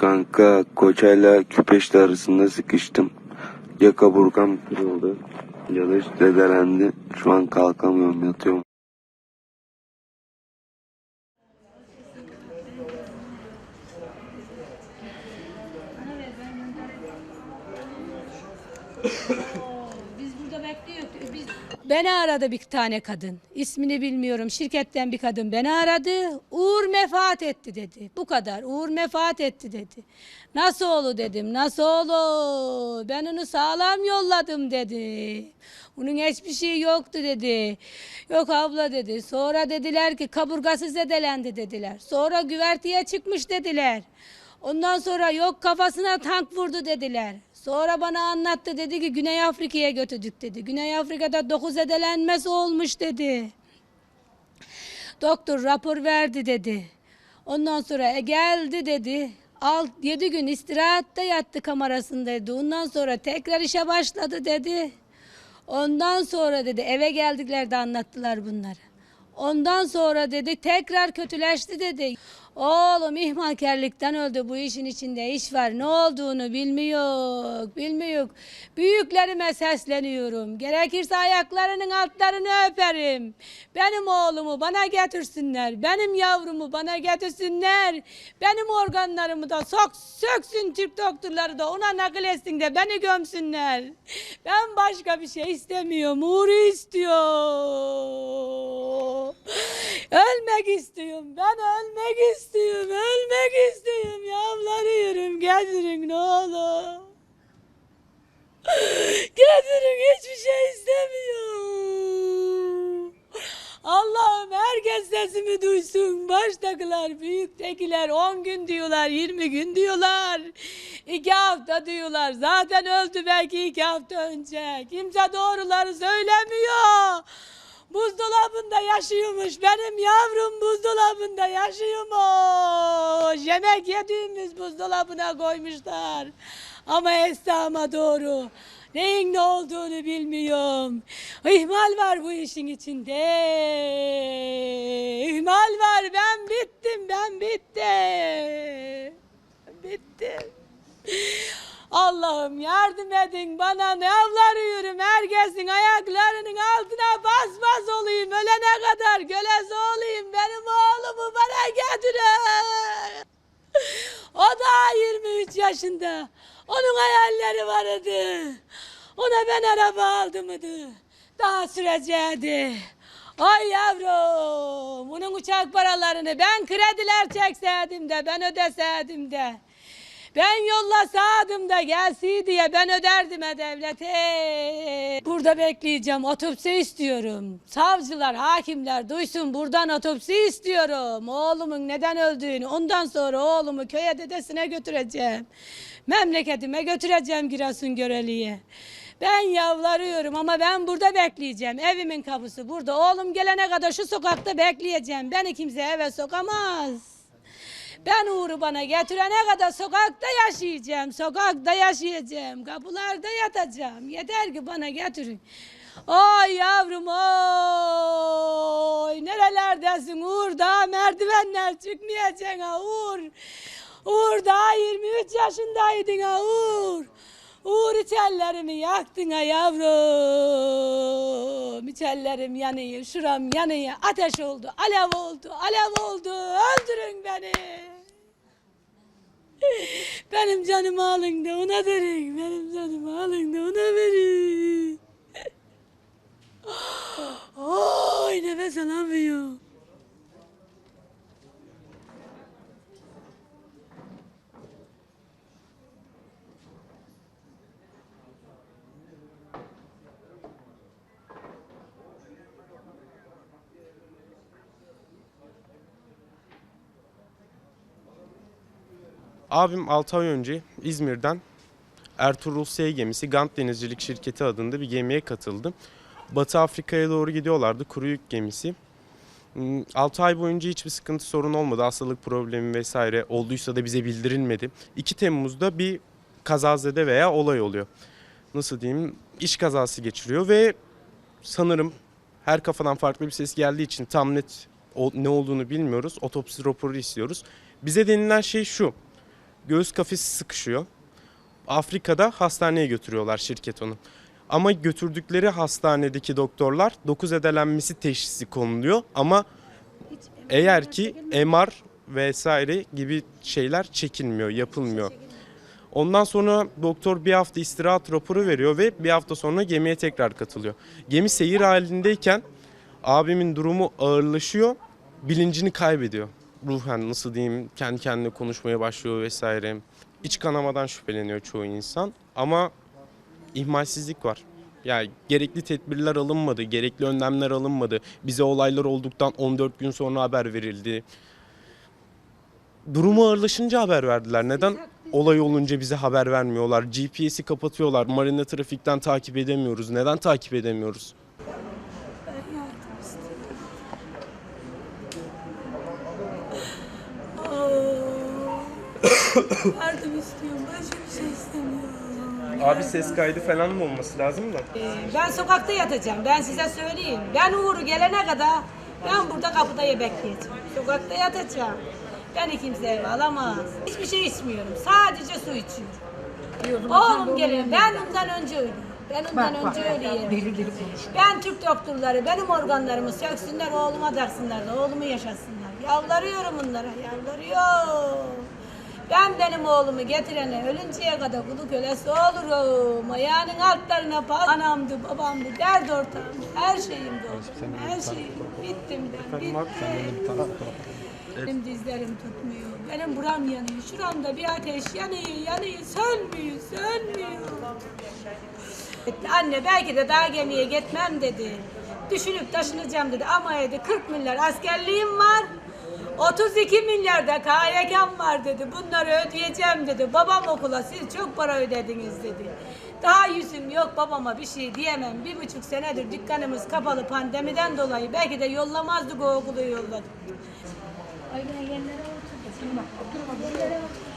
Kanka koçayla küpeşte arasında sıkıştım. Ya kaburgam kırıldı ya da zedelendi. Şu an kalkamıyorum yatıyorum. Biz... Beni aradı bir tane kadın. İsmini bilmiyorum. Şirketten bir kadın beni aradı. Uğur mefaat etti dedi. Bu kadar. Uğur mefaat etti dedi. Nasıl olur dedim. Nasıl olur? Ben onu sağlam yolladım dedi. Onun hiçbir şey yoktu dedi. Yok abla dedi. Sonra dediler ki kaburgası zedelendi dediler. Sonra güverteye çıkmış dediler. Ondan sonra yok kafasına tank vurdu dediler. Sonra bana anlattı dedi ki Güney Afrika'ya götürdük dedi. Güney Afrika'da dokuz edelenmesi olmuş dedi. Doktor rapor verdi dedi. Ondan sonra e, geldi dedi. Alt yedi gün istirahatte yattı kamerasındaydı. Ondan sonra tekrar işe başladı dedi. Ondan sonra dedi eve geldiklerinde anlattılar bunları. Ondan sonra dedi tekrar kötüleşti dedi. Oğlum ihmalkarlıktan öldü bu işin içinde iş var. Ne olduğunu bilmiyor, bilmiyor. Büyüklerime sesleniyorum. Gerekirse ayaklarının altlarını öperim. Benim oğlumu bana getirsinler. Benim yavrumu bana getirsinler. Benim organlarımı da sok söksün Türk doktorları da ona nakil etsin de beni gömsünler. Ben başka bir şey istemiyorum. Uğur'u istiyor. Ölmek istiyorum. Ben ölmek istiyorum. Ölmek istiyorum. Yavlarıyorum. Getirin ne olur. Getirin hiçbir şey istemiyorum. Allah'ım herkes sesimi duysun. Baştakiler, büyüktekiler 10 gün diyorlar, 20 gün diyorlar. 2 hafta diyorlar. Zaten öldü belki 2 hafta önce. Kimse doğruları söylemiyor. Buzdolabında yaşıyormuş. Benim yavrum buzdolabında yaşıyormuş. Yemek yediğimiz buzdolabına koymuşlar. Ama Esra'ma doğru. Neyin ne olduğunu bilmiyorum. İhmal var bu işin içinde. İhmal var. Ben bittim. Ben bittim. Bittim. Allah'ım yardım edin bana ne avlarıyorum herkesin ayaklarının altına bas bas olayım ölene kadar kölesi olayım benim oğlumu bana getirin. O da 23 yaşında onun hayalleri vardı. Ona ben araba aldım mıydı daha süreceğiydi. Ay yavrum onun uçak paralarını ben krediler çekseydim de ben ödeseydim de. Ben yollasadım da gelsi diye ben öderdim e devlete. Burada bekleyeceğim. Otopsi istiyorum. Savcılar, hakimler duysun buradan otopsi istiyorum. Oğlumun neden öldüğünü. Ondan sonra oğlumu köye dedesine götüreceğim. Memleketime götüreceğim Giresun Göreli'ye. Ben yavlarıyorum ama ben burada bekleyeceğim. Evimin kapısı burada. Oğlum gelene kadar şu sokakta bekleyeceğim. Beni kimse eve sokamaz. Ben Uğur'u bana getirene kadar sokakta yaşayacağım. Sokakta yaşayacağım. Kapılarda yatacağım. Yeter ki bana getirin. Oy yavrum oy. Nerelerdesin Uğur? Daha merdivenler çıkmayacaksın ha Uğur. Uğur daha 23 yaşındaydın ha Uğur. Uğur içerlerimi yaktın ha yavrum. İçerlerim yanıyor, şuram yanıyor. Ateş oldu, alev oldu, alev oldu. Öldürün beni. Benim canımı alın da ona verin. Benim canımı alın da ona verin. Oy nefes alamıyor. Abim 6 ay önce İzmir'den Ertuğrul S gemisi Gant Denizcilik Şirketi adında bir gemiye katıldı. Batı Afrika'ya doğru gidiyorlardı kuru yük gemisi. 6 ay boyunca hiçbir sıkıntı sorun olmadı. Hastalık problemi vesaire olduysa da bize bildirilmedi. 2 Temmuz'da bir kazazede veya olay oluyor. Nasıl diyeyim? İş kazası geçiriyor ve sanırım her kafadan farklı bir ses geldiği için tam net ne olduğunu bilmiyoruz. Otopsi raporu istiyoruz. Bize denilen şey şu. Göğüs kafesi sıkışıyor. Afrika'da hastaneye götürüyorlar şirket onu. Ama götürdükleri hastanedeki doktorlar dokuz edelenmesi teşhisi konuluyor ama eğer ki MR vesaire gibi şeyler çekilmiyor, yapılmıyor. Ondan sonra doktor bir hafta istirahat raporu veriyor ve bir hafta sonra gemiye tekrar katılıyor. Gemi seyir halindeyken abimin durumu ağırlaşıyor, bilincini kaybediyor. Ruhen nasıl diyeyim, kendi kendine konuşmaya başlıyor vesaire. İç kanamadan şüpheleniyor çoğu insan ama ihmalsizlik var. Yani gerekli tedbirler alınmadı, gerekli önlemler alınmadı. Bize olaylar olduktan 14 gün sonra haber verildi. Durumu ağırlaşınca haber verdiler. Neden olay olunca bize haber vermiyorlar? GPS'i kapatıyorlar. Marina trafikten takip edemiyoruz. Neden takip edemiyoruz? Yardım istiyorum. Başka bir şey istemiyorum. Abi ses kaydı falan mı olması lazım da? Ee, Ben sokakta yatacağım. Ben size söyleyeyim. Ben Uğur'u gelene kadar ben burada kapıda bekleyeceğim. Sokakta yatacağım. Beni kimse eve alamaz. Hiçbir şey içmiyorum. Sadece su içiyorum. Oğlum gelin. Ben ondan önce öleyim. Ben ondan önce öleyim. Deli deli. Ben Türk doktorları benim organlarımı söksünler, oğluma taksınlar da oğlumu yaşasınlar. Yalvarıyorum onlara, yalvarıyorum. Ben benim oğlumu getirene ölünceye kadar kulu kölesi olurum. Ayağının altlarına bas. Anamdı, babamdı, dert ortağımdı, her şeyimdi oğlum. Her şeyim. Bittim ben, bittim. Benim dizlerim tutmuyor. Benim buram yanıyor. Şuramda bir ateş yanıyor, yanıyor. Sönmüyor, sönmüyor. Anne belki de daha gemiye gitmem dedi. Düşünüp taşınacağım dedi. Ama dedi 40 milyar askerliğim var. 32 milyar da KYK'm var dedi. Bunları ödeyeceğim dedi. Babam okula siz çok para ödediniz dedi. Daha yüzüm yok babama bir şey diyemem. Bir buçuk senedir dükkanımız kapalı pandemiden dolayı. Belki de yollamazdık o okulu yolladık. Ay ben yerlere oturdum. Oturma yerlere oturdum.